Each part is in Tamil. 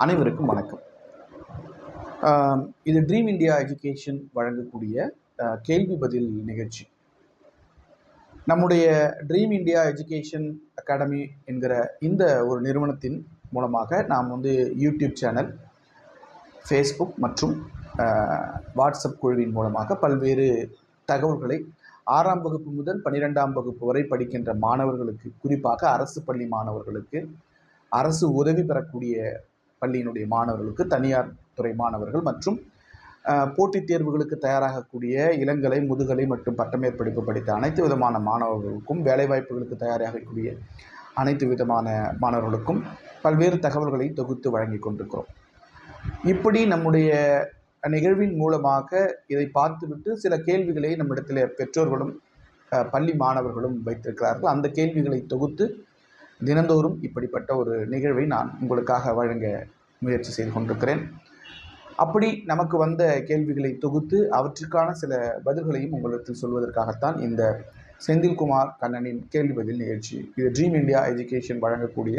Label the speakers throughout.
Speaker 1: அனைவருக்கும் வணக்கம். இது ட்ரீம் இந்தியா எஜுகேஷன் வழங்கக்கூடிய கேள்வி பதில் நிகழ்ச்சி. நம்முடைய ட்ரீம் இந்தியா எஜுகேஷன் அகாடமி என்கிற இந்த ஒரு நிறுவனத்தின் மூலமாக நாம் வந்து யூடியூப் சேனல் ஃபேஸ்புக் மற்றும் வாட்ஸ்அப் குழுவின் மூலமாக பல்வேறு தகவல்களை ஆறாம் வகுப்பு முதல் பன்னிரெண்டாம் வகுப்பு வரை படிக்கின்ற மாணவர்களுக்கு குறிப்பாக அரசு பள்ளி மாணவர்களுக்கு அரசு உதவி பெறக்கூடிய பள்ளியினுடைய மாணவர்களுக்கு தனியார் துறை மாணவர்கள் மற்றும் போட்டித் தேர்வுகளுக்கு தயாராகக்கூடிய இளங்கலை முதுகலை மற்றும் பட்டமேற்படிப்பு படித்த அனைத்து விதமான மாணவர்களுக்கும் வேலைவாய்ப்புகளுக்கு தயாராகக்கூடிய அனைத்து விதமான மாணவர்களுக்கும் பல்வேறு தகவல்களை தொகுத்து வழங்கி கொண்டிருக்கிறோம். இப்படி நம்முடைய நிகழ்வின் மூலமாக இதை பார்த்துவிட்டு சில கேள்விகளை நம்மிடத்தில் பெற்றோர்களும் பள்ளி மாணவர்களும் வைத்திருக்கிறார்கள். அந்த கேள்விகளை தொகுத்து தினந்தோறும் இப்படிப்பட்ட ஒரு நிகழ்வை நான் உங்களுக்காக வழங்க முயற்சி செய்து கொண்டிருக்கிறேன். அப்படி நமக்கு வந்த கேள்விகளை தொகுத்து அவற்றுக்கான சில பதில்களையும் உங்களிடத்தில் சொல்வதற்காகத்தான் இந்த செந்தில்குமார் கண்ணனின் கேள்வி பதில் நிகழ்ச்சி இது ட்ரீம் இந்தியா எஜுகேஷன் வழங்கக்கூடிய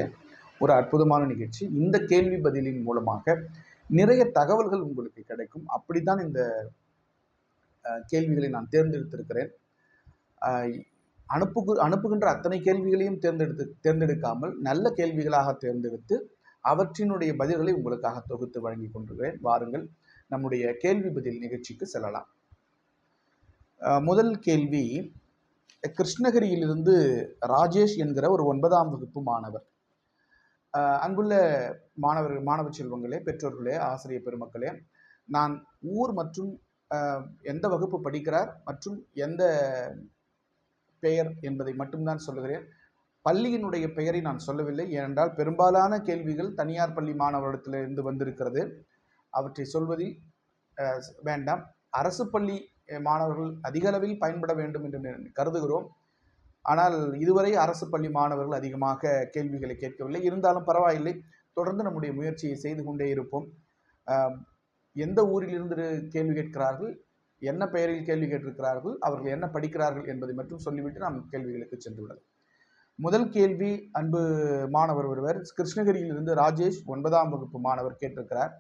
Speaker 1: ஒரு அற்புதமான நிகழ்ச்சி. இந்த கேள்வி பதிலின் மூலமாக நிறைய தகவல்கள் உங்களுக்கு கிடைக்கும். அப்படித்தான் இந்த கேள்விகளை நான் தேர்ந்தெடுத்திருக்கிறேன். அனுப்புகு அனுப்புகின்ற அத்தனை கேள்விகளையும் தேர்ந்தெடுத்து தேர்ந்தெடுக்காமல் நல்ல கேள்விகளாக தேர்ந்தெடுத்து அவற்றினுடைய பதில்களை உங்களுக்காக தொகுத்து வழங்கி கொண்டிருக்கிறேன் வாருங்கள் நம்முடைய கேள்வி பதில் நிகழ்ச்சிக்கு செல்லலாம். முதல் கேள்வி கிருஷ்ணகிரியிலிருந்து ராஜேஷ் என்கிற ஒரு ஒன்பதாம் வகுப்பு மாணவர். அங்குள்ள மாணவர்கள் மாணவ செல்வங்களே பெற்றோர்களே ஆசிரியர் பெருமக்களே நான் ஊர் மற்றும் எந்த வகுப்பு படிக்கிறார் மற்றும் எந்த பெயர் என்பதை மட்டும்தான் சொல்லுகிறேன். பள்ளியினுடைய பெயரை நான் சொல்லவில்லை. ஏனென்றால் பெரும்பாலான கேள்விகள் தனியார் பள்ளி மாணவரிடத்திலிருந்து வந்திருக்கிறது. அவற்றை சொல்வதில் வேண்டாம். அரசு பள்ளி மாணவர்கள் அதிக அளவில் பயன்பட வேண்டும் என்று கருதுகிறோம். ஆனால் இதுவரை அரசு பள்ளி மாணவர்கள் அதிகமாக கேள்விகளை கேட்கவில்லை. இருந்தாலும் பரவாயில்லை. தொடர்ந்து நம்முடைய முயற்சியை செய்து கொண்டே இருப்போம். எந்த ஊரிலிருந்து கேள்வி கேட்கிறார்கள்? என்ன பெயரில் கேள்வி கேட்டிருக்கிறார்கள் அவர்கள் என்ன படிக்கிறார்கள் என்பதை மட்டும் சொல்லிவிட்டு நாம் கேள்விகளுக்கு சென்றுள்ளது முதல் கேள்வி அன்பு மாணவர் ஒருவர் கிருஷ்ணகிரியிலிருந்து ராஜேஷ் ஒன்பதாம் வகுப்பு மாணவர் கேட்டிருக்கிறார்.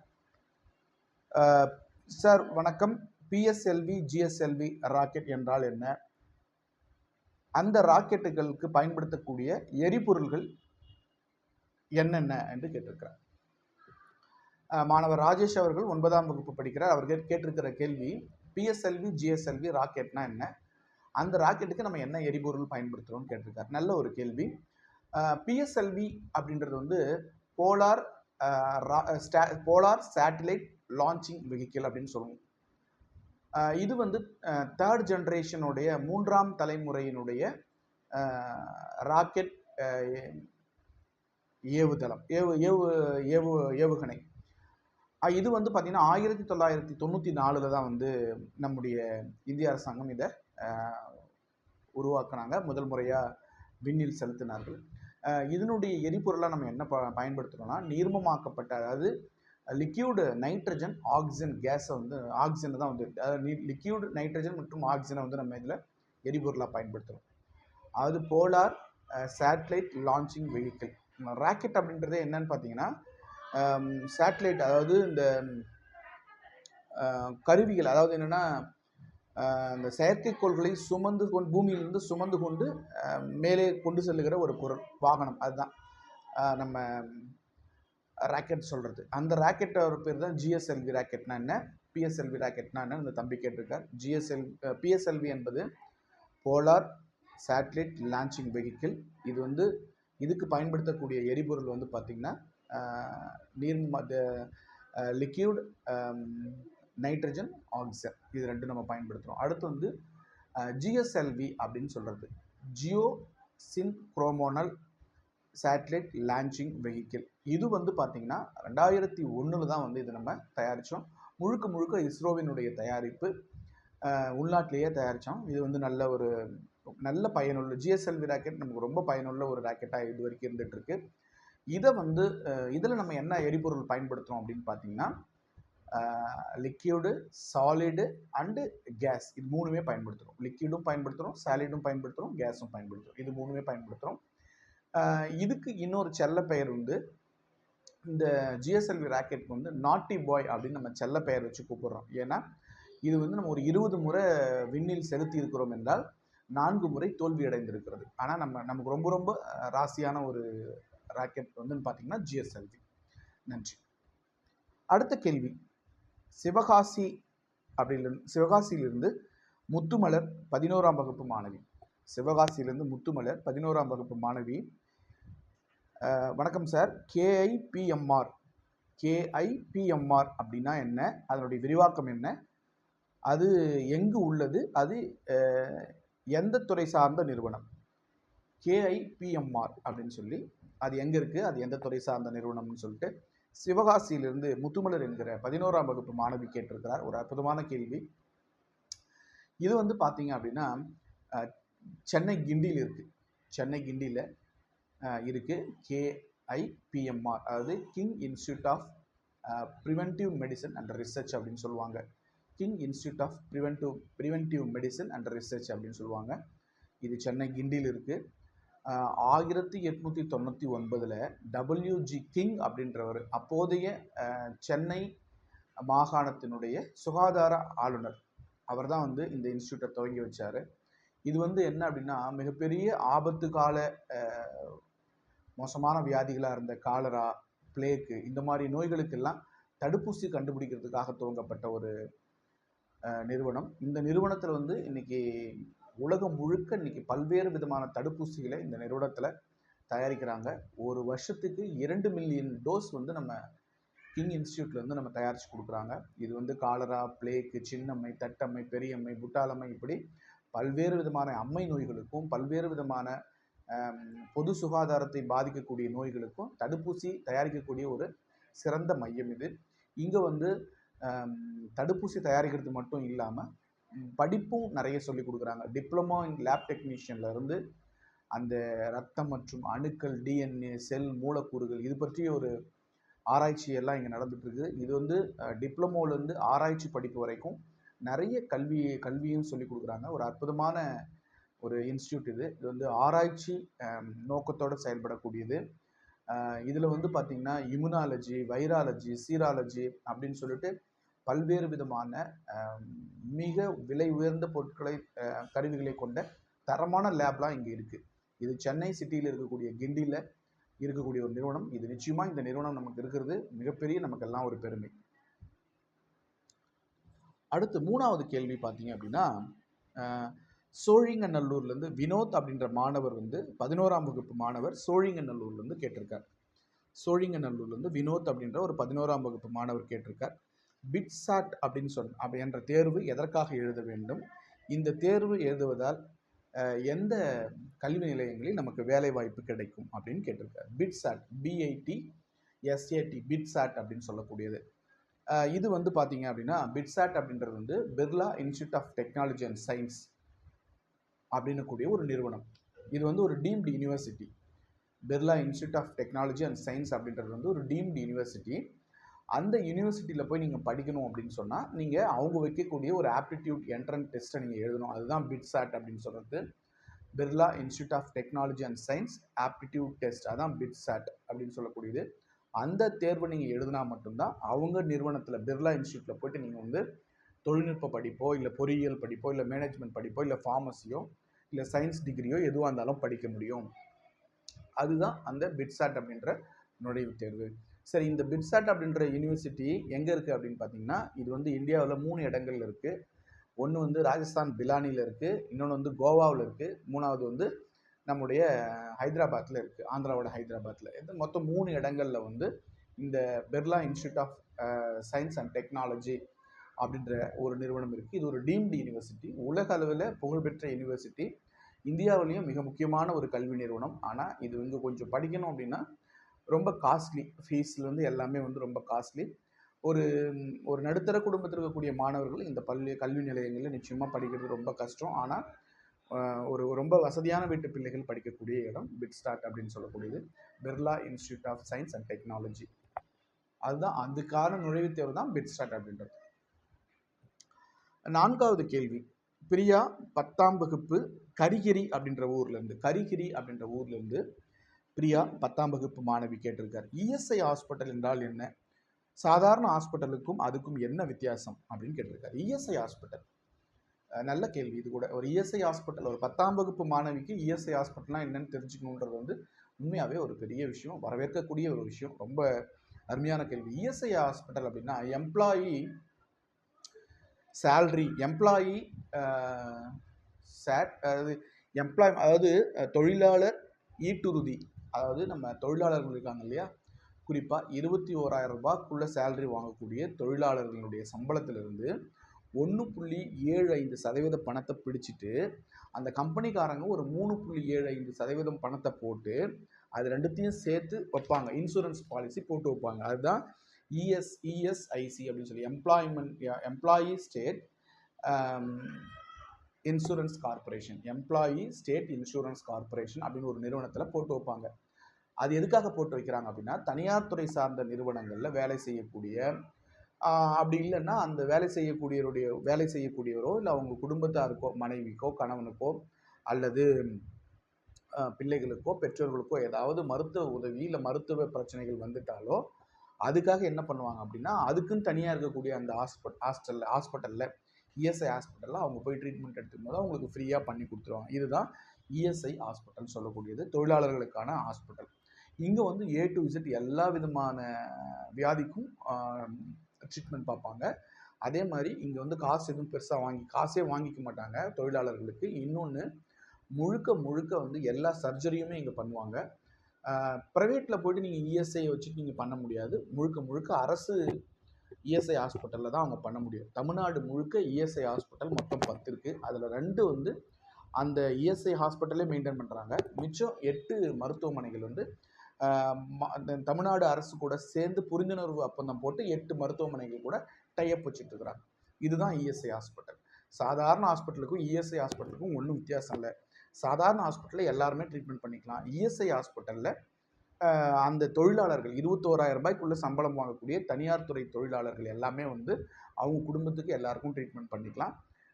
Speaker 1: சார் வணக்கம். பிஎஸ்எல்வி ஜிஎஸ்எல்வி ராக்கெட் என்றால் என்ன? அந்த ராக்கெட்டுகளுக்கு பயன்படுத்தக்கூடிய எரிபொருள்கள் என்னென்ன என்று கேட்டிருக்கிறார். மாணவர் ராஜேஷ் அவர்கள் ஒன்பதாம் வகுப்பு படிக்கிறார். அவர் கேட்டிருக்கிற கேள்வி பிஎஸ்எல்வி ஜிஎஸ்எல்வி ராக்கெட்னா என்ன? அந்த ராக்கெட்டுக்கு நம்ம என்ன எரிபொருள் பயன்படுத்துகிறோம்னு கேட்டிருக்காரு. நல்ல ஒரு கேள்வி. பிஎஸ்எல்வி அப்படின்றது வந்து polar polar satellite launching vehicle அப்படின்னு சொல்லுவோம். இது வந்து தேர்ட் ஜென்ரேஷனுடைய மூன்றாம் தலைமுறையினுடைய ராக்கெட் ஏவுதளம். ஏவு ஏவு ஏவு ஏவுகணை. இது வந்து பார்த்திங்கன்னா ஆயிரத்தி தொள்ளாயிரத்தி தொண்ணூற்றி நாலில் தான் வந்து நம்முடைய இந்திய அரசாங்கம் இதை உருவாக்குனாங்க. முதல் முறையாக விண்ணில் செலுத்தினார்கள். இதனுடைய எரிபொருளாக நம்ம என்ன ப பயன்படுத்துகிறோம்னா நீர்மமாக்கப்பட்ட அதாவது லிக்யூடு நைட்ரஜன் ஆக்சிஜன் கேஸை வந்து ஆக்சிஜனை தான் வந்து அதாவது லிக்யூடு நைட்ரஜன் மற்றும் ஆக்சிஜனை வந்து நம்ம இதில் எரிபொருளாக பயன்படுத்துகிறோம் அது polar satellite launching vehicle rocket அப்படின்றது என்னன்னு பார்த்தீங்கன்னா சேட்டலைட் அதாவது இந்த கருவிகள் அதாவது என்னென்னா இந்த செயற்கைக்கோள்களை சுமந்து கொண்டு பூமியிலிருந்து சுமந்து கொண்டு மேலே கொண்டு செல்லுகிற ஒரு பொருள் வாகனம் அதுதான். நம்ம ராக்கெட் சொல்கிறது அந்த ராக்கெட்டோட பேர் தான் ஜிஎஸ்எல்வி ராக்கெட்னா என்ன? பிஎஸ்எல்வி ராக்கெட்னா என்ன? இந்த தம்பி கேட்டிருக்கார். ஜிஎஸ்எல் பிஎஸ்எல்வி என்பது போலார் சேட்டலைட் லான்ச்சிங் வெஹிக்கிள் இது வந்து இதுக்கு பயன்படுத்தக்கூடிய எரிபொருள் வந்து பார்த்திங்கன்னா நீர் லிக்யூட் நைட்ரஜன் ஆக்சிஜன் இது ரெண்டும் நம்ம பயன்படுத்துகிறோம் அடுத்து வந்து ஜிஎஸ்எல்வி அப்படின்னு சொல்கிறது geosynchronous satellite launching vehicle இது வந்து பார்த்திங்கன்னா ரெண்டாயிரத்தி ஒன்றில் தான் வந்து இது நம்ம தயாரித்தோம் முழுக்க முழுக்க இஸ்ரோவினுடைய தயாரிப்பு உள்நாட்டிலேயே தயாரித்தோம் இது வந்து நல்ல ஒரு நல்ல பயனுள்ள ஜிஎஸ்எல்வி ராக்கெட் நமக்கு ரொம்ப பயனுள்ள ஒரு ராக்கெட்டாக இது வரைக்கும் இருந்துகிட்ருக்கு இதை வந்து இதில் நம்ம என்ன எரிபொருள் பயன்படுத்துகிறோம் அப்படின்னு பார்த்தீங்கன்னா லிக்யூடு சாலிடு அண்டு கேஸ் இது மூணுமே பயன்படுத்துகிறோம் லிக்யூடும் பயன்படுத்துகிறோம் சாலிடும் பயன்படுத்துகிறோம் கேஸும் பயன்படுத்துகிறோம் இது மூணுமே பயன்படுத்துகிறோம் இதுக்கு இன்னொரு செல்ல பெயர் வந்து இந்த ஜிஎஸ்எல்வி ராக்கெட்க்கு வந்து நாட்டி பாய் அப்படின்னு நம்ம செல்ல பெயர் வச்சு கூப்பிடுறோம். ஏன்னா இது வந்து நம்ம ஒரு இருபது முறை விண்ணில் செலுத்தி இருக்கிறோம் என்றால் நான்கு முறை தோல்வி அடைந்திருக்கிறது ஆனால் நம்ம நமக்கு ரொம்ப ரொம்ப ராசியான ஒரு ராக்கெட் வந்து பார்த்தீங்கன்னா ஜிஎஸ்எல்வி நன்றி. அடுத்த கேள்வி. சிவகாசி அப்படிலிருந்து சிவகாசியிலிருந்து முத்துமலர் பதினோராம் வகுப்பு மாணவி. சிவகாசியிலிருந்து முத்துமலர் பதினோராம் வகுப்பு மாணவி. வணக்கம் சார். கேஐபிஎம்ஆர் கேஐபிஎம்ஆர் அப்படின்னா என்ன? அதனுடைய விரிவாக்கம் என்ன? அது எங்கு உள்ளது? அது எந்த துறை சார்ந்த நிறுவனம்? கேஐபிஎம்ஆர் அப்படின்னு சொல்லி அது எங்கே இருக்குது அது எந்த துறை சார்ந்த நிறுவனம்னு சொல்லிட்டு சிவகாசியிலிருந்து முத்துமலர் என்கிற பதினோராம் வகுப்பு மாணவி கேட்டிருக்கிறார். ஒரு அற்புதமான கேள்வி. இது வந்து பார்த்தீங்க அப்படின்னா சென்னை கிண்டியில் இருக்குது சென்னை கிண்டியில் இருக்குது கேஐபிஎம்ஆர் அதாவது King Institute of Preventive Medicine and Research அப்படின்னு சொல்லுவாங்க. King Institute of Preventive Preventive Medicine and Research அப்படின்னு சொல்லுவாங்க. இது சென்னை கிண்டியில் இருக்குது ஆயிரத்தி எட்நூற்றி தொண்ணூற்றி ஒன்பதில் டபிள்யூஜி கிங் அப்படின்றவர் அப்போதைய சென்னை மாகாணத்தினுடைய சுகாதார ஆளுநர். அவர் தான் வந்து இந்த இன்ஸ்டியூட்டை துவங்கி வச்சார். இது வந்து என்ன அப்படின்னா மிகப்பெரிய ஆபத்து கால மோசமான வியாதிகளாக இருந்த காலரா பிளேக்கு இந்த மாதிரி நோய்களுக்கெல்லாம் தடுப்பூசி கண்டுபிடிக்கிறதுக்காக துவங்கப்பட்ட ஒரு நிறுவனம். இந்த நிறுவனத்தில் வந்து இன்னைக்கு உலகம் முழுக்க இன்னைக்கு பல்வேறு விதமான தடுப்பூசிகளை இந்த நிறுவனத்தில் தயாரிக்கிறாங்க. ஒரு வருஷத்துக்கு இரண்டு மில்லியன் டோஸ் வந்து நம்ம கிங் இன்ஸ்டியூட்லேருந்து நம்ம தயாரித்து கொடுக்குறாங்க. இது வந்து காலரா பிளேக்கு சின்னம்மை தட்டம்மை பெரியம்மை புட்டாளம்மை இப்படி பல்வேறு விதமான அம்மை நோய்களுக்கும் பல்வேறு விதமான பொது சுகாதாரத்தை பாதிக்கக்கூடிய நோய்களுக்கும் தடுப்பூசி தயாரிக்கக்கூடிய ஒரு சிறந்த மையம் இது. இங்கே வந்து தடுப்பூசி தயாரிக்கிறது மட்டும் இல்லாமல் படிப்பும் நிறைய சொல்லி கொடுக்குறாங்க. டிப்ளமோ இன் லேப் டெக்னீஷியன்ல இருந்து அந்த ரத்தம் மற்றும் அணுக்கள் டிஎன்ஏ செல் மூலக்கூறுகள் இது பற்றிய ஒரு ஆராய்ச்சி எல்லாம் இங்கே நடந்துட்டு இருக்கு இது வந்து டிப்ளமோலேருந்து ஆராய்ச்சி படிப்பு வரைக்கும் நிறைய கல்வி கல்வியும் சொல்லி கொடுக்குறாங்க. ஒரு அற்புதமான ஒரு இன்ஸ்டியூட் இது. இது வந்து ஆராய்ச்சி நோக்கத்தோடு செயல்படக்கூடியது. இதில் வந்து பார்த்திங்கன்னா இம்யூனாலஜி வைராலஜி சீராலஜி அப்படின்னு சொல்லிட்டு பல்வேறு விதமான மிக விலை உயர்ந்த பொருட்களை கருவிகளை கொண்ட தரமான லேப்லாம் இங்கே இருக்குது இது சென்னை சிட்டியில் இருக்கக்கூடிய கிண்டியில் இருக்கக்கூடிய ஒரு நிறுவனம். இது நிச்சயமாக இந்த நிறுவனம் நமக்கு இருக்கிறது. மிகப்பெரிய நமக்கெல்லாம் ஒரு பெருமை. அடுத்து மூணாவது கேள்வி பார்த்தீங்க அப்படின்னா சோழிங்கநல்லூர்லேருந்து வினோத் அப்படின்ற மாணவர் வந்து பதினோராம் வகுப்பு மாணவர் சோழிங்கநல்லூர்லேருந்து கேட்டிருக்கார். சோழிங்கநல்லூர்லேருந்து வினோத் அப்படின்ற ஒரு பதினோராம் வகுப்பு மாணவர் கேட்டிருக்கார். பிட்சாட் அப்படின்னு சொல் அப்படி என்ற தேர்வு எதற்காக எழுத வேண்டும்? இந்த தேர்வு எழுதுவதால் எந்த கல்வி நிலையங்களில் நமக்கு வேலை வாய்ப்பு கிடைக்கும் அப்படின்னு கேட்டிருக்காரு. பிட்சாட் பிஐடி எஸ்ஏடி பிட்சாட் அப்படின்னு சொல்லக்கூடியது. இது வந்து பார்த்தீங்க அப்படின்னா பிட்சாட் அப்படின்றது வந்து Birla Institute of Technology and Science அப்படின்னு கூடிய ஒரு நிறுவனம். இது வந்து ஒரு deemed university. Birla Institute of Technology and Science அப்படின்றது வந்து ஒரு டீம்டு யூனிவர்சிட்டி. அந்த யூனிவர்சிட்டியில் போய் நீங்கள் படிக்கணும் அப்படின்னு சொன்னால் நீங்கள் அவங்க வைக்கக்கூடிய ஒரு ஆப்டிடியூட் என்ட்ரன்ஸ் டெஸ்ட்டை நீங்கள் எழுதணும். அதுதான் பிட்சாட் அப்படின்னு சொல்கிறது Birla Institute of Technology and Science Aptitude Test அதான் பிட்சாட் அப்படின்னு சொல்லக்கூடியது. அந்த தேர்வை நீங்கள் எழுதினா மட்டும்தான் அவங்க நிறுவனத்தில் பிர்லா இன்ஸ்டியூட்டில் போயிட்டு நீங்கள் வந்து தொழில்நுட்ப படிப்போ இல்லை பொறியியல் படிப்போ இல்லை மேனேஜ்மெண்ட் படிப்போ இல்லை ஃபார்மசியோ இல்லை சயின்ஸ் டிகிரியோ எதுவாக இருந்தாலும் படிக்க முடியும். அதுதான் அந்த பிட்சாட் அப்படின்ற நுழைவுத் தேர்வு. சரி இந்த பிட்சாட் அப்படின்ற யூனிவர்சிட்டி எங்கே இருக்குது அப்படின்னு பார்த்தீங்கன்னா இது வந்து இந்தியாவில் மூணு இடங்கள்ல இருக்குது ஒன்று வந்து ராஜஸ்தான் பிலானியில் இருக்குது இன்னொன்று வந்து கோவாவில் இருக்குது மூணாவது வந்து நம்முடைய ஹைதராபாத்தில் இருக்குது ஆந்திராவோட ஹைதராபாத்தில் இது மொத்தம் மூணு இடங்கள்ல வந்து இந்த Birla Institute of Science and Technology அப்படின்ற ஒரு நிறுவனம் இருக்குது இது ஒரு டீம்டு யூனிவர்சிட்டி உலக அளவில் புகழ்பெற்ற யூனிவர்சிட்டி இந்தியாவிலையும் மிக முக்கியமான ஒரு கல்வி நிறுவனம். ஆனால் இது இங்கே கொஞ்சம் படிக்கணும் அப்படின்னா ரொம்ப காஸ்ட்லி. ஃபீஸ்லேருந்து எல்லாமே வந்து ரொம்ப காஸ்ட்லி. ஒரு ஒரு நடுத்தர குடும்பத்தில் இருக்கக்கூடிய மாணவர்கள் இந்த பள்ளி கல்வி நிலையங்களில் நிச்சயமாக படிக்கிறது ரொம்ப கஷ்டம். ஆனால் ஒரு ரொம்ப வசதியான வீட்டு பிள்ளைகள் படிக்கக்கூடிய இடம் பிட்ஸ்டார்ட் அப்படின்னு சொல்லக்கூடியது. Birla Institute of Science and Technology. அதுதான் அதுக்கான நுழைவுத் தேர்வு தான் பிட்ஸ்டார்ட் அப்படின்றது. நான்காவது கேள்வி. பிரியா பத்தாம் வகுப்பு கரிகிரி அப்படின்ற ஊர்லேருந்து கரிகிரி அப்படின்ற ஊர்லேருந்து பிரியா பத்தாம் வகுப்பு மாணவி கேட்டிருக்கார். இஎஸ்ஐ ஹாஸ்பிட்டல் என்றால் என்ன? சாதாரண ஹாஸ்பிட்டலுக்கும் அதுக்கும் என்ன வித்தியாசம் அப்படின்னு கேட்டிருக்காரு. இஎஸ்ஐ ஹாஸ்பிட்டல் நல்ல கேள்வி இது கூட. ஒரு இஎஸ்ஐ ஹாஸ்பிட்டல் ஒரு பத்தாம் வகுப்பு மாணவிக்கு இஎஸ்ஐ ஹாஸ்பிட்டல்லாம் என்னன்னு தெரிஞ்சுக்கணுன்றது வந்து உண்மையாகவே ஒரு பெரிய விஷயம் வரவேற்கக்கூடிய ஒரு விஷயம். ரொம்ப அருமையான கேள்வி. இஎஸ்ஐ ஹாஸ்பிட்டல் அப்படின்னா எம்ப்ளாயி சேல்ரி எம்ப்ளாயி சேட் அதாவது எம்ப்ளாய் அதாவது தொழிலாளர் ஈட்டுறுதி. அதாவது நம்ம தொழிலாளர்கள் இருக்காங்க இல்லையா? குறிப்பாக இருபத்தி ஓராயிரம் ரூபாய்க்குள்ள சேலரி வாங்கக்கூடிய தொழிலாளர்களுடைய சம்பளத்திலிருந்து ஒன்று புள்ளி ஏழு ஐந்து சதவீத பணத்தை பிடிச்சிட்டு அந்த கம்பெனிக்காரங்க ஒரு மூணு புள்ளி ஏழு ஐந்து சதவீதம் பணத்தை போட்டு அது ரெண்டுத்தையும் சேர்த்து வைப்பாங்க. இன்சூரன்ஸ் பாலிசி போட்டு வைப்பாங்க. அதுதான் இஎஸ் இஎஸ்ஐசி அப்படின்னு சொல்லி employment employee state insurance corporation employee state insurance corporation அப்படின்னு ஒரு நிறுவனத்தில் போட்டு வைப்பாங்க. அது எதுக்காக போட்டு வைக்கிறாங்க அப்படின்னா தனியார் துறை சார்ந்த நிறுவனங்களில் வேலை செய்யக்கூடிய அப்படி இல்லைன்னா அந்த வேலை செய்யக்கூடியவருடைய வேலை செய்யக்கூடியவரோ இல்லை அவங்க குடும்பத்தாருக்கோ மனைவிக்கோ கணவனுக்கோ அல்லது பிள்ளைகளுக்கோ பெற்றோர்களுக்கோ ஏதாவது மருத்துவ உதவி இல்லை மருத்துவ பிரச்சனைகள் வந்துட்டாலோ அதுக்காக என்ன பண்ணுவாங்க அப்படின்னா அதுக்குன்னு தனியாக இருக்கக்கூடிய அந்த ஹாஸ்பிட் ஹாஸ்டலில் ஹாஸ்பிட்டலில் இஎஸ்ஐ ஹாஸ்பிட்டலில் அவங்க போய் ட்ரீட்மெண்ட் எடுத்துக்கும் போது அவங்களுக்கு ஃப்ரீயாக பண்ணி கொடுத்துருவாங்க. இதுதான் இஎஸ்ஐ ஹாஸ்பிட்டல் சொல்லக்கூடியது. தொழிலாளர்களுக்கான ஹாஸ்பிட்டல். இங்கே வந்து ஏ டு இசட் எல்லா விதமான வியாதிக்கும் ட்ரீட்மெண்ட் பார்ப்பாங்க. அதே மாதிரி இங்கே வந்து காசு எதுவும் பெருசாக வாங்கி காசே வாங்கிக்க மாட்டாங்க தொழிலாளர்களுக்கு. இன்னொன்று முழுக்க முழுக்க வந்து எல்லா சர்ஜரியுமே இங்கே பண்ணுவாங்க. ப்ரைவேட்டில் போய்ட்டு நீங்கள் இஎஸ்ஐ வச்சுட்டு நீங்கள் பண்ண முடியாது. முழுக்க முழுக்க அரசு இஎஸ்ஐ ஹாஸ்பிட்டலில் தான் அவங்க பண்ண முடியும். தமிழ்நாடு முழுக்க இஎஸ்ஐ ஹாஸ்பிட்டல் மொத்தம் பத்து இருக்குது அதில் ரெண்டு வந்து அந்த இஎஸ்ஐ ஹாஸ்பிட்டலே மெயின்டைன் பண்ணுறாங்க மிச்சம் எட்டு மருத்துவமனைகள் வந்து தமிழ்நாடு அரசு கூட சேர்ந்து புரிந்துணர்வு ஒப்பந்தம் போட்டு எட்டு மருத்துவமனைகள் கூட டைப் வச்சுட்டு இருக்கிறாங்க இதுதான் இஎஸ்ஐ ஹாஸ்பிட்டல் சாதாரண ஹாஸ்பிட்டலுக்கும் இஎஸ்ஐ ஹாஸ்பிட்டலுக்கும் ஒன்றும் வித்தியாசம் இல்லை. சாதாரண ஹாஸ்பிட்டலில் எல்லாருமே ட்ரீட்மெண்ட் பண்ணிக்கலாம். இஎஸ்ஐ ஹாஸ்பிட்டலில் அந்த தொழிலாளர்கள் இருபத்தோராயிரம் ரூபாய்க்குள்ள சம்பளம் வாங்கக்கூடிய தனியார் துறை தொழிலாளர்கள் எல்லாமே வந்து அவங்க குடும்பத்துக்கு எல்லாருக்கும் ட்ரீட்மெண்ட் பண்ணிக்கலாம்.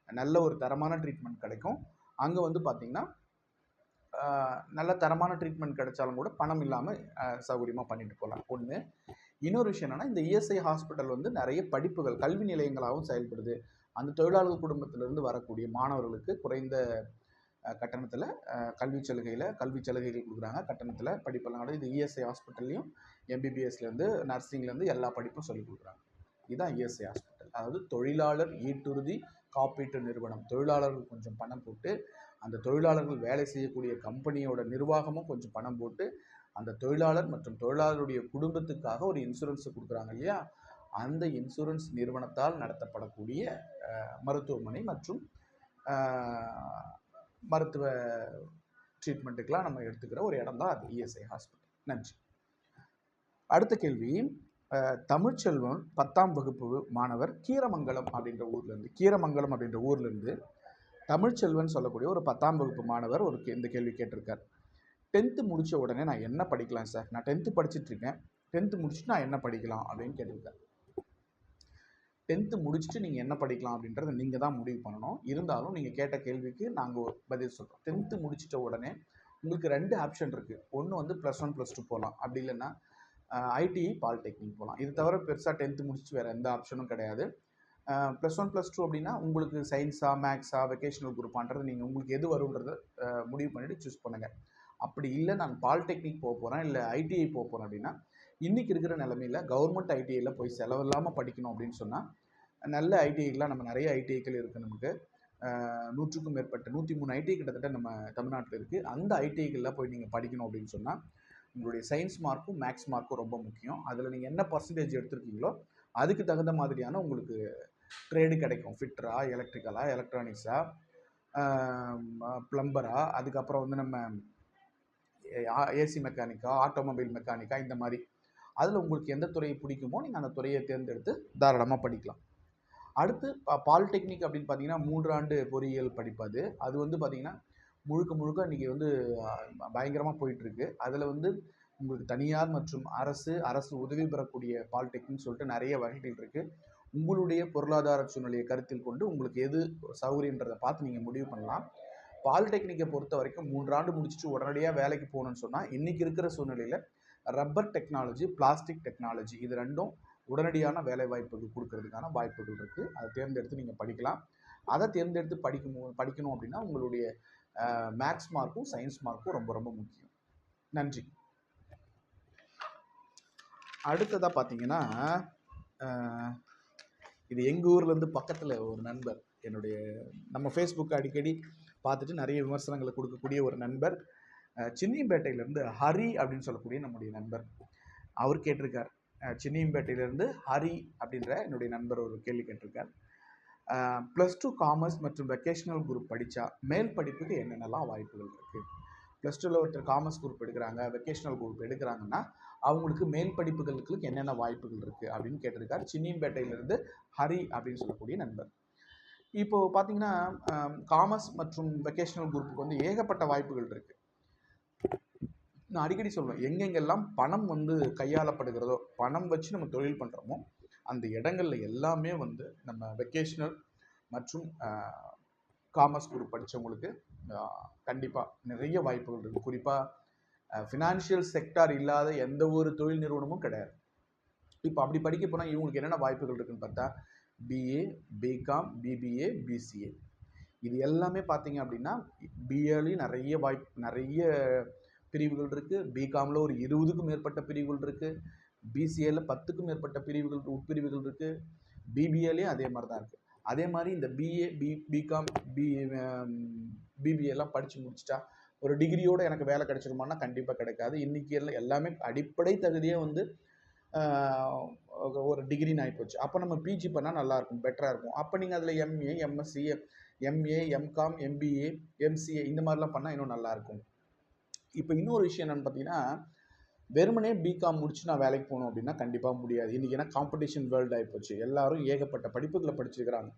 Speaker 1: நல்ல ஒரு தரமான ட்ரீட்மெண்ட் கிடைக்கும். அங்கே வந்து பார்த்திங்கன்னா நல்ல தரமான ட்ரீட்மெண்ட் கிடைச்சாலும் கூட பணம் இல்லாமல் சௌகரியமாக பண்ணிட்டு போகலாம் ஒன்று இன்னொரு விஷயம் என்னென்னா இந்த இஎஸ்ஐ ஹாஸ்பிட்டல் வந்து நிறைய படிப்புகள் கல்வி நிலையங்களாகவும் செயல்படுது. அந்த தொழிலாளர் குடும்பத்திலிருந்து வரக்கூடிய மாணவர்களுக்கு குறைந்த கட்டணத்தில் கல்வி சலுகையில் கல்வி சலுகைகள் கொடுக்குறாங்க. கட்டணத்தில் படிப்பெல்லாம் கூட இது இஎஸ்ஐ ஹாஸ்பிட்டல்லையும் எம்பிபிஎஸ்லேருந்து நர்சிங்லேருந்து எல்லா படிப்பும் சொல்லிக் கொடுக்குறாங்க. இதுதான் இஎஸ்ஐ ஹாஸ்பிட்டல் அதாவது தொழிலாளர் ஈட்டுறுதி காப்பீட்டு நிறுவனம். தொழிலாளர்கள் கொஞ்சம் பணம் போட்டு அந்த தொழிலாளர்கள் வேலை செய்யக்கூடிய கம்பெனியோட நிர்வாகமும் கொஞ்சம் பணம் போட்டு அந்த தொழிலாளர் மற்றும் தொழிலாளருடைய குடும்பத்துக்காக ஒரு இன்சூரன்ஸ் கொடுக்குறாங்க இல்லையா? அந்த இன்சூரன்ஸ் நிறுவனத்தால் நடத்தப்படக்கூடிய மருத்துவமனை மற்றும் மருத்துவ ட்ரீட்மெண்ட்டுக்கெலாம் நம்ம எடுத்துக்கிற ஒரு இடம் தான் அது இஎஸ்ஐ ஹாஸ்பிட்டல் நன்றி. அடுத்த கேள்வி தமிழ்ச்செல்வன் பத்தாம் வகுப்பு மாணவர் கீரமங்கலம் அப்படின்ற ஊர்லேருந்து கீரமங்கலம் அப்படின்ற ஊர்லேருந்து தமிழ்ச்செல்வன் சொல்லக்கூடிய ஒரு பத்தாம் வகுப்பு மாணவர் ஒரு கே- இந்த கேள்வி கேட்டிருக்கார். டென்த்து முடித்த உடனே நான் என்ன படிக்கலாம் சார் நான் டென்த்து படிச்சுட்டு இருக்கேன் டென்த்து முடிச்சுட்டு நான் என்ன படிக்கலாம் அப்படின்னு கேட்டிருக்கார். டென்த்து முடிச்சுட்டு நீங்கள் என்ன படிக்கலாம் அப்படின்றத நீங்கள் தான் முடிவு பண்ணணும். இருந்தாலும் நீங்கள் கேட்ட கேள்விக்கு நாங்கள் பதில் சொல்கிறோம் டென்த்து முடிச்சிட்ட உடனே உங்களுக்கு ரெண்டு ஆப்ஷன் இருக்குது ஒன்று வந்து ப்ளஸ் ஒன் ப்ளஸ் டூ போகலாம் அப்படி இல்லைன்னா ஐடிஐ பாலிடெக்னிக் போகலாம் இது தவிர பெருசாக டென்த்து முடிச்சுட்டு வேறு எந்த ஆப்ஷனும் கிடையாது. ப்ளஸ் ஒன் ப்ளஸ் டூ அப்படின்னா உங்களுக்கு சயின்ஸா மேக்ஸா வெக்கேஷனல் குரூப்பான்றது நீங்கள் உங்களுக்கு எது வரும்ன்றத முடிவு பண்ணிவிட்டு சூஸ் பண்ணுங்கள் அப்படி இல்லை நான் பாலிடெக்னிக் போக போகிறேன் இல்லை ஐடிஐ போக போகிறேன் அப்படின்னா இன்றைக்கி இருக்கிற நிலமையில் கவர்மெண்ட் ஐடிஐயில் போய் செலவு இல்லாமல் படிக்கணும் அப்படின்னு சொன்னால் நல்ல ஐடிஐக்கெலாம் நம்ம நிறைய ஐடிஐக்கள் இருக்குது நமக்கு. நூற்றுக்கும் மேற்பட்ட நூற்றி மூணு ஐடிஐ கிட்டத்தட்ட நம்ம தமிழ்நாட்டில் இருக்குது அந்த ஐடிஐகளில் போய் நீங்கள் படிக்கணும் அப்படின்னு சொன்னால் உங்களுடைய சயின்ஸ் மார்க்கும் மேக்ஸ் மார்க்கும் ரொம்ப முக்கியம். அதில் நீங்கள் என்ன பர்சன்டேஜ் எடுத்துருக்கீங்களோ அதுக்கு தகுந்த மாதிரியான உங்களுக்கு ட்ரேடு கிடைக்கும். ஃபிட்டரா எலக்ட்ரிக்கலா எலக்ட்ரானிக்ஸா ப்ளம்பரா அதுக்கப்புறம் வந்து நம்ம ஏசி மெக்கானிக்கா ஆட்டோமொபைல் மெக்கானிக்கா இந்த மாதிரி. அதில் உங்களுக்கு எந்த துறையை பிடிக்குமோ நீங்கள் அந்த துறையை தேர்ந்தெடுத்து தாராளமாக படிக்கலாம். அடுத்து பா- பாலிடெக்னிக் அப்படின்னு பார்த்தீங்கன்னா மூன்றாண்டு பொறியியல் படிப்பது. அது வந்து பார்த்தீங்கன்னா முழுக்க முழுக்க இன்றைக்கி வந்து பயங்கரமாக போயிட்டுருக்கு. அதில் வந்து உங்களுக்கு தனியார் மற்றும் அரசு அரசு உதவி பெறக்கூடிய பாலிடெக்னிக் சொல்லிட்டு நிறைய வகைகள் இருக்குது உங்களுடைய பொருளாதார சூழ்நிலையை கருத்தில் கொண்டு உங்களுக்கு எது சௌகரியன்றதை பார்த்து நீங்கள் முடிவு பண்ணலாம். பாலிடெக்னிக்கை பொறுத்த வரைக்கும் மூன்றாண்டு முடிச்சுட்டு உடனடியாக வேலைக்கு போகணும்னு சொன்னால் இன்றைக்கி இருக்கிற சூழ்நிலையில் ரப்பர் டெக்னாலஜி பிளாஸ்டிக் டெக்னாலஜி இது ரெண்டும் உடனடியான வேலை வாய்ப்புகள் கொடுக்கறதுக்கான வாய்ப்புகள் இருக்குது அதை தேர்ந்தெடுத்து நீங்கள் படிக்கலாம். அதை தேர்ந்தெடுத்து படிக்கும் படிக்கணும் அப்படின்னா உங்களுடைய மேக்ஸ் மார்க்கும் சயின்ஸ் மார்க்கும் ரொம்ப ரொம்ப முக்கியம். நன்றி. அடுத்ததாக பார்த்தீங்கன்னா இது எங்கள் ஊர்லேருந்து பக்கத்தில் ஒரு நண்பர் என்னுடைய நம்ம ஃபேஸ்புக் அடிக்கடி பார்த்துட்டு நிறைய விமர்சனங்களை கொடுக்கக்கூடிய ஒரு நண்பர் சின்னியம்பேட்டையிலேருந்து ஹரி அப்படின்னு சொல்லக்கூடிய நம்முடைய நண்பர். அவர் கேட்டிருக்கார். சின்னியம்பேட்டையிலேருந்து ஹரி அப்படின்ற என்னுடைய நண்பர் ஒரு கேள்வி கேட்டிருக்கார். ப்ளஸ் டூ காமர்ஸ் மற்றும் வெக்கேஷனல் குரூப் படித்தா மேல் படிப்புக்கு என்னென்னலாம் வாய்ப்புகள் இருக்குது ப்ளஸ் டூவில் ஒருத்தர் காமர்ஸ் குரூப் எடுக்கிறாங்க வெக்கேஷனல் குரூப் எடுக்கிறாங்கன்னா அவங்களுக்கு மேல் படிப்புகளுக்கு என்னென்ன வாய்ப்புகள் இருக்குது அப்படின்னு கேட்டிருக்கார். சின்னியம்பேட்டையிலிருந்து ஹரி அப்படின்னு சொல்லக்கூடிய நண்பர். இப்போது பார்த்தீங்கன்னா காமர்ஸ் மற்றும் வெக்கேஷனல் குரூப்புக்கு வந்து ஏகப்பட்ட வாய்ப்புகள் இருக்குது நான் அடிக்கடி சொல்லுவேன் எங்கெங்கெல்லாம் பணம் வந்து கையாளப்படுகிறதோ பணம் வச்சு நம்ம தொழில் பண்ணுறோமோ அந்த இடங்கள்ல எல்லாமே வந்து நம்ம வெக்கேஷனல் மற்றும் காமர்ஸ் குரூப் படித்தவங்களுக்கு கண்டிப்பாக நிறைய வாய்ப்புகள் இருக்குது குறிப்பாக ஃபினான்ஷியல் செக்டார் இல்லாத எந்த ஒரு தொழில் நிறுவனமும் கிடையாது. இப்போ அப்படி படிக்க போனால் இவங்களுக்கு என்னென்ன வாய்ப்புகள் இருக்குன்னு பார்த்தா பிஏ பிகாம் பிபிஏ பிசிஏ இது எல்லாமே பார்த்தீங்க அப்படின்னா பிஏலையும் நிறைய வாய்ப்பு நிறைய பிரிவுகள் இருக்குது பிகாமில் ஒரு இருபதுக்கும் மேற்பட்ட பிரிவுகள் இருக்குது பிசிஏல பத்துக்கும் மேற்பட்ட பிரிவுகள் உட்பிரிவுகள் இருக்குது பிபிஏலையும் அதே மாதிரி தான் இருக்குது அதே மாதிரி இந்த பிஏ பி பிகாம் பி பிபிஏலாம் படித்து முடிச்சிட்டா ஒரு டிகிரியோடு எனக்கு வேலை கிடைச்சிருமான்னா கண்டிப்பாக கிடைக்காது. இன்றைக்கி எல்லாம் எல்லாமே அடிப்படை தகுதியே வந்து ஒரு டிகிரின்னு ஆகிப்போச்சு அப்போ நம்ம பிஜி பண்ணால் நல்லாயிருக்கும் பெட்டராக இருக்கும் அப்போ நீங்கள் அதில் MA MSc MA MCom MBA MCA இந்த மாதிரிலாம் பண்ணால் இன்னும் நல்லாயிருக்கும் இப்போ இன்னொரு விஷயம் என்னென்னு பார்த்தீங்கன்னா வெறுமனே பிகாம் முடிச்சு நான் வேலைக்கு போகணும் அப்படின்னா கண்டிப்பாக முடியாது. இன்றைக்கி ஏன்னா காம்படிஷன் வேர்ல்டு ஆகிப்போச்சு எல்லாரும் ஏகப்பட்ட படிப்புகளை படிச்சிருக்கிறாங்க.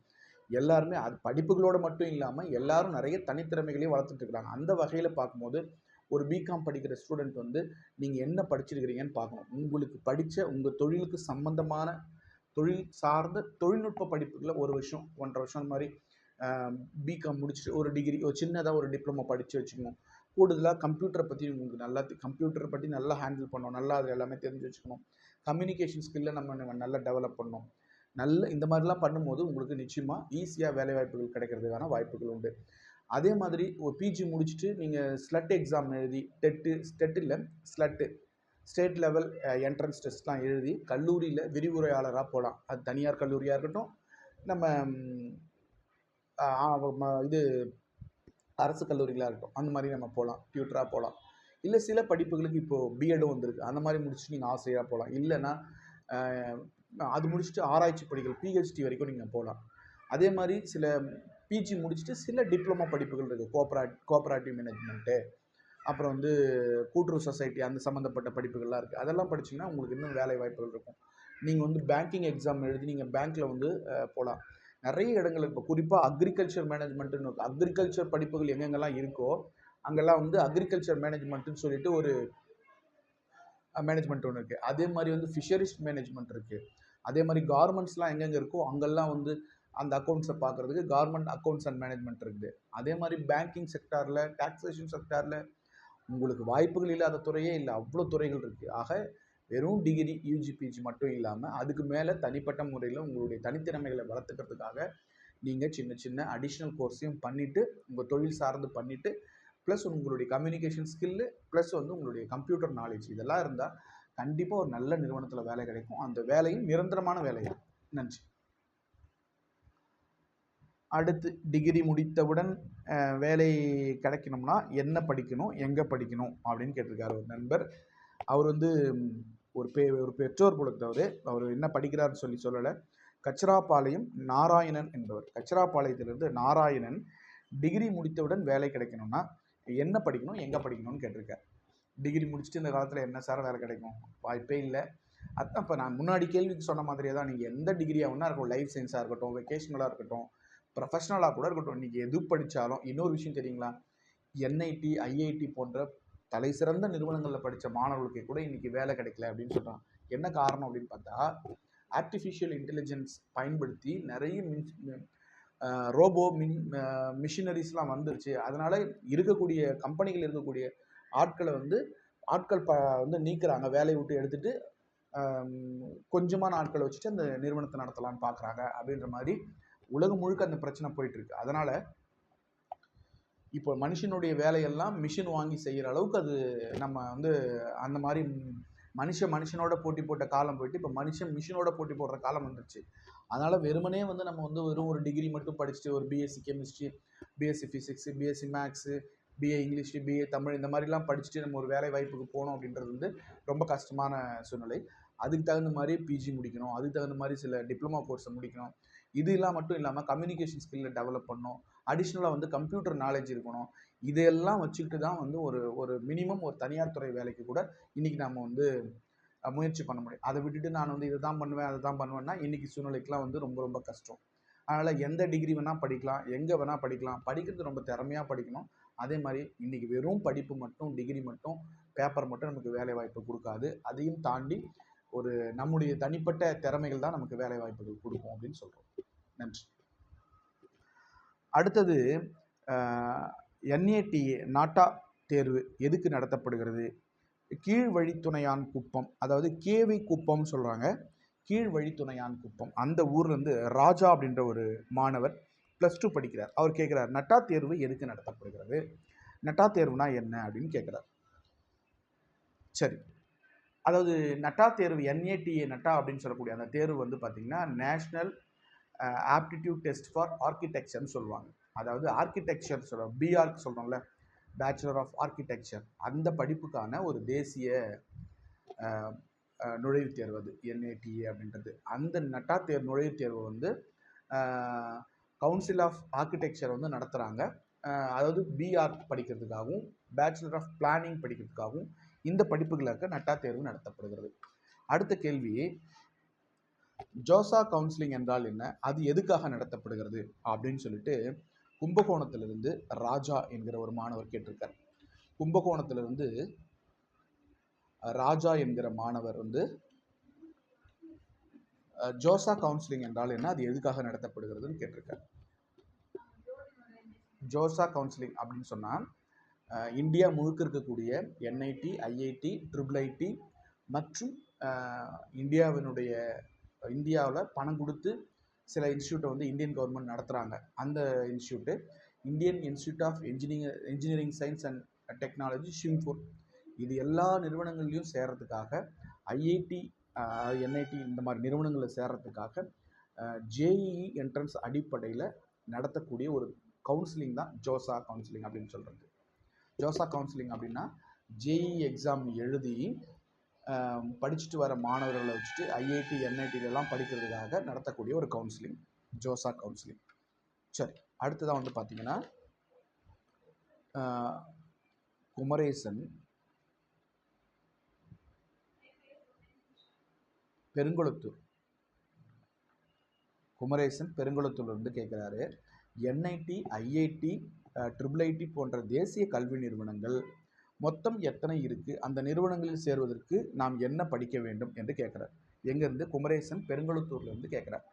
Speaker 1: எல்லாருமே அது படிப்புகளோடு மட்டும் இல்லாமல் எல்லாரும் நிறைய தனித்திறமைகளையும் வளர்த்துட்டு இருக்கிறாங்க அந்த வகையில் பார்க்கும்போது ஒரு பிகாம் படிக்கிற ஸ்டூடெண்ட் வந்து நீங்கள் என்ன படிச்சிருக்கிறீங்கன்னு பார்க்கணும். உங்களுக்கு படித்த உங்கள் தொழிலுக்கு சம்பந்தமான தொழில் சார்ந்த தொழில்நுட்ப படிப்புகளை ஒரு வருஷம் ஒன்றரை வருஷம் மாதிரி பிகாம் முடிச்சுட்டு ஒரு டிகிரி ஒரு சின்னதாக ஒரு டிப்ளமோ படித்து வச்சுக்கணும். கூடுதலாக கம்ப்யூட்டரை பற்றி உங்களுக்கு நல்லா கம்ப்யூட்டரை பற்றி நல்லா ஹேண்டில் பண்ணணும். நல்லா அது எல்லாமே தெரிஞ்சு வச்சுக்கணும். கம்யூனிகேஷன் ஸ்கில்லை நம்ம நம்ம நல்லா டெவலப் பண்ணணும். நல்ல இந்த மாதிரிலாம் பண்ணும்போது உங்களுக்கு நிச்சயமாக ஈஸியாக வேலைவாய்ப்புகள் கிடைக்கிறதுக்கான வாய்ப்புகள் உண்டு. அதே மாதிரி ஒரு பிஜி முடிச்சுட்டு நீங்கள் ஸ்லட் எக்ஸாம் எழுதி டெட்டு ஸ்டெட் இல்லை ஸ்லட்டு ஸ்டேட் லெவல் என்ட்ரன்ஸ் டெஸ்ட்லாம் எழுதி கல்லூரியில் விரிவுரையாளராக போகலாம் அது தனியார் கல்லூரியாக இருக்கட்டும் நம்ம ம- இது அரசு கல்லூரிகளாக இருக்கட்டும் அந்த மாதிரி நம்ம போகலாம் டியூட்டராக போகலாம் இல்லை சில படிப்புகளுக்கு இப்போது பிஎடும் வந்திருக்கு. அந்த மாதிரி முடிச்சு நீங்கள் ஆசிரியராக போகலாம் இல்லைன்னா அது முடிச்சுட்டு ஆராய்ச்சி படிகள் பிஹெச்டி வரைக்கும் நீங்கள் போகலாம் அதே மாதிரி சில பிஜி முடிச்சுட்டு சில டிப்ளமோ படிப்புகள் இருக்குது கோஆப்ரேட் கோஆப்ரேட்டிவ் மேனேஜ்மெண்ட்டு அப்புறம் வந்து கூட்டுறவு சொசைட்டி அந்த சம்மந்தப்பட்ட படிப்புகள்லாம் இருக்குது அதெல்லாம் படிச்சீங்கன்னா உங்களுக்கு இன்னும் வேலை வாய்ப்புகள் இருக்கும். நீங்கள் வந்து பேங்கிங் எக்ஸாம் எழுதி நீங்கள் பேங்க்கில் வந்து போகலாம் நிறைய இடங்கள் இப்போ குறிப்பாக அக்ரிகல்ச்சர் மேனேஜ்மெண்ட்டுன்னு அக்ரிகல்ச்சர் படிப்புகள் எங்கெங்கெல்லாம் இருக்கோ அங்கெல்லாம் வந்து அக்ரிகல்ச்சர் மேனேஜ்மெண்ட்டுன்னு சொல்லிட்டு ஒரு மேனேஜ்மெண்ட் ஒன்று இருக்குது அதே மாதிரி வந்து ஃபிஷரிஸ் மேனேஜ்மெண்ட் இருக்குது அதே மாதிரி கார்மெண்ட்ஸ்லாம் எங்கெங்கே இருக்கோ அங்கெல்லாம் வந்து அந்த அக்கௌண்ட்ஸை பார்க்குறதுக்கு கார்மெண்ட் அக்கௌண்ட்ஸ் அண்ட் மேனேஜ்மெண்ட் இருக்குது. அதே மாதிரி பேங்கிங் செக்டாரில் டாக்ஸேஷன் செக்டாரில் உங்களுக்கு வாய்ப்புகள் இல்லாத துறையே இல்லை. அவ்வளோ துறைகள் இருக்குது ஆக வெறும் டிகிரி யூஜி பிஜி மட்டும் இல்லாமல் அதுக்கு மேலே தனிப்பட்ட முறையில் உங்களுடைய தனித்திறமைகளை வளர்த்துக்கிறதுக்காக நீங்கள் சின்ன சின்ன அடிஷ்னல் கோர்ஸையும் பண்ணிவிட்டு உங்கள் தொழில் சார்ந்து பண்ணிவிட்டு ப்ளஸ் உங்களுடைய கம்யூனிகேஷன் ஸ்கில்லு ப்ளஸ் வந்து உங்களுடைய கம்ப்யூட்டர் நாலேஜ் இதெல்லாம் இருந்தால் கண்டிப்பாக ஒரு நல்ல நிறுவனத்தில் வேலை கிடைக்கும். அந்த வேலையும் நிரந்தரமான வேலையாக நன்றி. அடுத்து டிகிரி முடித்தவுடன் வேலை கிடைக்கணும்னா என்ன படிக்கணும் எங்கே படிக்கணும் அப்படின்னு கேட்டிருக்காரு ஒரு நண்பர். அவர் வந்து ஒரு பெ ஒரு பெற்றோர் கொடுத்தவர் அவர் என்ன படிக்கிறாருன்னு சொல்லி சொல்லலை. கச்சராபாளையம் நாராயணன் என்பவர். கச்சிராப்பாளையத்திலிருந்து நாராயணன் டிகிரி முடித்தவுடன் வேலை கிடைக்கணும்னா என்ன படிக்கணும் எங்கே படிக்கணும்னு கேட்டிருக்கார். டிகிரி முடிச்சுட்டு இந்த காலத்தில் என்ன சார் வேலை கிடைக்கும்? வாய்ப்பே இல்லை. அதான் இப்போ நான் முன்னாடி கேள்விக்கு சொன்ன மாதிரியே தான் நீங்கள் எந்த டிகிரியாக வேணா இருக்கும். லைஃப் சயின்ஸாக இருக்கட்டும் வெக்கேஷனலாக இருக்கட்டும் ப்ரொஃபஷ்னலாக கூட இருக்கட்டும். இன்றைக்கி எது படித்தாலும் இன்னொரு விஷயம் தெரியுங்களா? என்ஐடி ஐஐடி போன்ற தலை சிறந்த நிறுவனங்களில் படித்த மாணவர்களுக்கு கூட இன்றைக்கி வேலை கிடைக்கல அப்படின்னு சொல்கிறான் என்ன காரணம் அப்படின்னு பார்த்தா ஆர்டிஃபிஷியல் இன்டெலிஜென்ஸ் பயன்படுத்தி நிறைய மின் ரோபோ மின் மிஷினரிஸ்லாம் வந்துருச்சு. அதனால் இருக்கக்கூடிய கம்பெனிகள் இருக்கக்கூடிய ஆட்களை வந்து ஆட்கள் ப வந்து நீக்கிறாங்க. வேலையை விட்டு எடுத்துட்டு கொஞ்சமான ஆட்களை வச்சுட்டு அந்த நிறுவனத்தை நடத்தலாம்னு பார்க்குறாங்க அப்படின்ற மாதிரி உலகம் முழுக்க அந்த பிரச்சனை போயிட்டுருக்கு. அதனால் இப்போ மனுஷனுடைய வேலையெல்லாம் மிஷின் வாங்கி செய்கிற அளவுக்கு அது நம்ம வந்து அந்த மாதிரி மனுஷன் மனுஷனோட போட்டி போட்ட காலம் போயிட்டு இப்போ மனுஷன் மிஷினோட போட்டி போடுற காலம் வந்துருச்சு. அதனால் வெறுமனே வந்து நம்ம வந்து வெறும் ஒரு டிகிரி மட்டும் படிச்சுட்டு ஒரு BSc chemistry BSc physics BSc maths BA English BA Tamil இந்த மாதிரிலாம் படிச்சுட்டு நம்ம ஒரு வேலை வாய்ப்புக்கு போகணும் அப்படின்றது வந்து ரொம்ப கஷ்டமான சூழ்நிலை. அதுக்கு தகுந்த மாதிரி பிஜி முடிக்கணும். அதுக்கு தகுந்த மாதிரி சில டிப்ளமா கோர்ஸை முடிக்கணும். இதெல்லாம் மட்டும் இல்லாமல் கம்யூனிகேஷன் ஸ்கில்லை டெவலப் பண்ணணும். அடிஷ்னலாக வந்து கம்ப்யூட்டர் நாலேஜ் இருக்கணும். இதையெல்லாம் வச்சுக்கிட்டு தான் வந்து ஒரு ஒரு மினிமம் ஒரு தனியார் துறை வேலைக்கு கூட இன்றைக்கி நம்ம வந்து முயற்சி பண்ண முடியும். அதை விட்டுட்டு நான் வந்து இதை தான் பண்ணுவேன் அதை தான் பண்ணுவேன்னா இன்றைக்கி சூழ்நிலைக்கெலாம் வந்து ரொம்ப ரொம்ப கஷ்டம். அதனால் எந்த டிகிரி வேணால் படிக்கலாம் எங்கே வேணால் படிக்கலாம். படிக்கிறது ரொம்ப திறமையாக படிக்கணும். அதே மாதிரி இன்றைக்கி வெறும் படிப்பு மட்டும் டிகிரி மட்டும் பேப்பர் மட்டும் நமக்கு வேலை வாய்ப்பு கொடுக்காது. அதையும் தாண்டி ஒரு நம்முடைய தனிப்பட்ட திறமைகள் தான் நமக்கு வேலை வாய்ப்புகள் கொடுக்கும் அப்படின்னு சொல்கிறோம் நன்றி. அடுத்தது என்ஏடிஏ நாட்டா தேர்வு எதுக்கு நடத்தப்படுகிறது? கீழ் வழித்துணையான் குப்பம் அதாவது கேவி குப்பம் சொல்கிறாங்க கீழ் வழித்துணையான் குப்பம். அந்த ஊர்லேருந்து ராஜா அப்படின்ற ஒரு மாணவர் ப்ளஸ் டூ படிக்கிறார். அவர் கேட்குறார் நட்டா தேர்வு எதுக்கு நடத்தப்படுகிறது? நட்டா தேர்வுனா என்ன? அப்படின்னு கேட்குறார். சரி. அதாவது நட்டா தேர்வு என்ஏடிஏ நட்டா அப்படின்னு சொல்லக்கூடிய அந்த தேர்வு வந்து பார்த்திங்கன்னா நேஷ்னல் ஆப்டிடியூட் டெஸ்ட் ஃபார் ஆர்கிடெக்சர்னு சொல்லுவாங்க. அதாவது ஆர்கிடெக்சர் சொல்கிறோம் பிஆர்க் சொல்கிறோம்ல பேச்சுலர் ஆஃப் ஆர்கிடெக்சர் அந்த படிப்புக்கான ஒரு தேசிய நுழைவுத் தேர்வு அது என்ஏடிஏ அப்படின்றது. அந்த நட்டா தேர்வு நுழைவுத் தேர்வு வந்து கவுன்சில் ஆஃப் ஆர்கிடெக்சர் வந்து நடத்துகிறாங்க அதாவது பிஆர் படிக்கிறதுக்காகவும் பேச்சுலர் ஆஃப் பிளானிங் படிக்கிறதுக்காகவும் இந்த படிப்புகளுக்கு நட்டா தேர்வு நடத்தப்படுகிறது. அடுத்த கேள்வி ஜோசா கவுன்சிலிங் என்றால் என்ன? அது எதுக்காக நடத்தப்படுகிறது? அப்படின்னு சொல்லிட்டு கும்பகோணத்திலிருந்து ராஜா என்கிற ஒரு மாணவர் கேட்டிருக்கார். கும்பகோணத்திலிருந்து ராஜா என்கிற மாணவர் வந்து ஜோசா கவுன்சிலிங் என்றால் என்ன? அது எதுக்காக நடத்தப்படுகிறதுன்னு கேட்டிருக்கார். ஜோசா கவுன்சிலிங் அப்படின்னு சொன்னால் இந்தியா முழுக்க இருக்கக்கூடிய என்ஐடி ஐஐடி ட்ரிபிள் ஐடி மற்றும் இந்தியாவினுடைய இந்தியாவில் பணம் கொடுத்து சில இன்ஸ்டியூட்டை வந்து இந்தியன் கவர்மெண்ட் நடத்துகிறாங்க அந்த institute Indian institute of engineer engineering science and technology Shibpur இது எல்லா நிறுவனங்கள்லையும் சேர்கிறதுக்காக ஐஐடி என்ஐடி இந்த மாதிரி நிறுவனங்களில் சேர்கிறதுக்காக ஜேஇஇ என்ட்ரன்ஸ் அடிப்படையில் நடத்தக்கூடிய ஒரு கவுன்சிலிங் தான் ஜோசா கவுன்சிலிங் அப்படின்னு சொல்கிறது ஜோசா கவுன்சிலிங் அப்படின்னா ஜேஇ எக்ஸாம் எழுதி படிச்சுட்டு வர மாணவர்களை வச்சுட்டு ஐஐடி என்ஐடிலலாம் படிக்கிறதுக்காக நடத்தக்கூடிய ஒரு கவுன்சிலிங் ஜோசா கவுன்சிலிங் சரி அடுத்ததாக வந்து பார்த்திங்கன்னா குமரேசன் பெருங்குளத்தூர். குமரேசன் பெருங்குளத்தூர்லேருந்து கேட்குறாரு என்ஐடி ஐஐடி ட்ரிபிள் ஐடி போன்ற தேசிய கல்வி நிறுவனங்கள் மொத்தம் எத்தனை இருக்குது அந்த நிறுவனங்களில் சேர்வதற்கு நாம் என்ன படிக்க வேண்டும் என்று கேட்குறார். எங்கேருந்து? குமரேசன் பெருங்குளத்தூர்லேருந்து கேட்குறார்.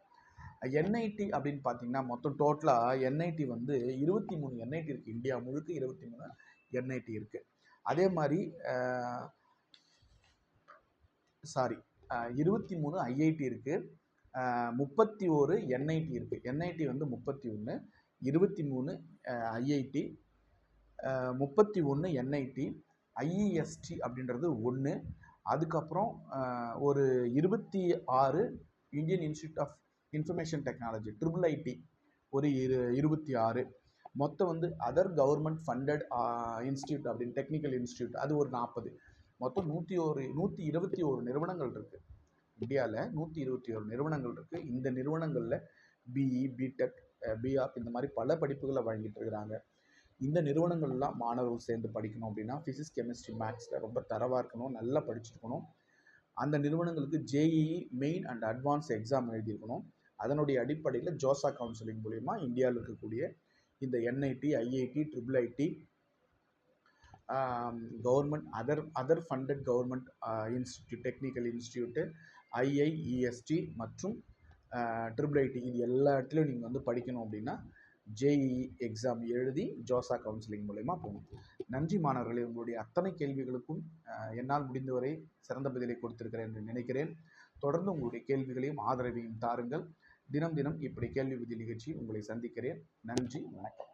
Speaker 1: என்ஐடி அப்படின்னு பார்த்தீங்கன்னா மொத்தம் டோட்டலாக என்ஐடி வந்து இருபத்தி மூணு என்ஐடி இருக்குது இந்தியா முழுக்க இருபத்தி மூணு என்ஐடி இருக்குது அதே மாதிரி சாரி இருபத்தி மூணு ஐஐடி இருக்குது முப்பத்தி ஒரு என்ஐடி இருக்குது என்ஐடி வந்து முப்பத்தி ஒன்று இருபத்தி மூணு ஐஐடி முப்பத்தி ஒன்று என்ஐடி ஐஇஎஸ்டி அப்படின்றது ஒன்று அதுக்கப்புறம் ஒரு இருபத்தி ஆறு Indian institute of information technology triple IT ஒரு இரு இருபத்தி ஆறு மொத்தம் வந்து அதர் கவர்மெண்ட் ஃபண்டட் இன்ஸ்டியூட் அப்படின்னு டெக்னிக்கல் இன்ஸ்டியூட் அது ஒரு நாற்பது மொத்தம் நூற்றி ஒரு நூற்றி இருபத்தி ஒரு நிறுவனங்கள் இருக்குது இந்தியாவில் நூற்றி இருபத்தி ஒரு நிறுவனங்கள் இருக்குது இந்த நிறுவனங்களில் பிஇ பிடெக் பிஆப் இந்த மாதிரி பல படிப்புகளை வழங்கிட்டு இருக்கிறாங்க. இந்த நிறுவனங்கள்லாம் மாணவர்கள் சேர்ந்து படிக்கணும் அப்படின்னா ஃபிசிக்ஸ் கெமிஸ்ட்ரி மேக்ஸில் ரொம்ப தரவாக இருக்கணும் நல்லா படிச்சிருக்கணும். அந்த நிறுவனங்களுக்கு JEE main and advance exam எழுதியிருக்கணும். அதனுடைய அடிப்படையில் ஜோசா கவுன்சிலிங் மூலிமா இந்தியாவில் இருக்கக்கூடிய இந்த NIT IIT triple IT government other other funded government institute technical institute IIEST மற்றும் ட்ரிபிள் ஐடி இது எல்லா இடத்துலையும் நீங்கள் வந்து படிக்கணும் அப்படின்னா ஜேஇஇ எக்ஸாம் எழுதி ஜோசா கவுன்சிலிங் மூலயமா போகணும். நன்றி மாணவர்களே உங்களுடைய அத்தனை கேள்விகளுக்கும் என்னால் முடிந்தவரை சிறந்த பதிலை கொடுத்திருக்கிறேன் என்று நினைக்கிறேன். தொடர்ந்து உங்களுடைய கேள்விகளையும் ஆதரவையும் தாருங்கள். தினம் தினம் இப்படி கேள்வி பதில் நிகழ்ச்சி உங்களை சந்திக்கிறேன். நன்றி வணக்கம்.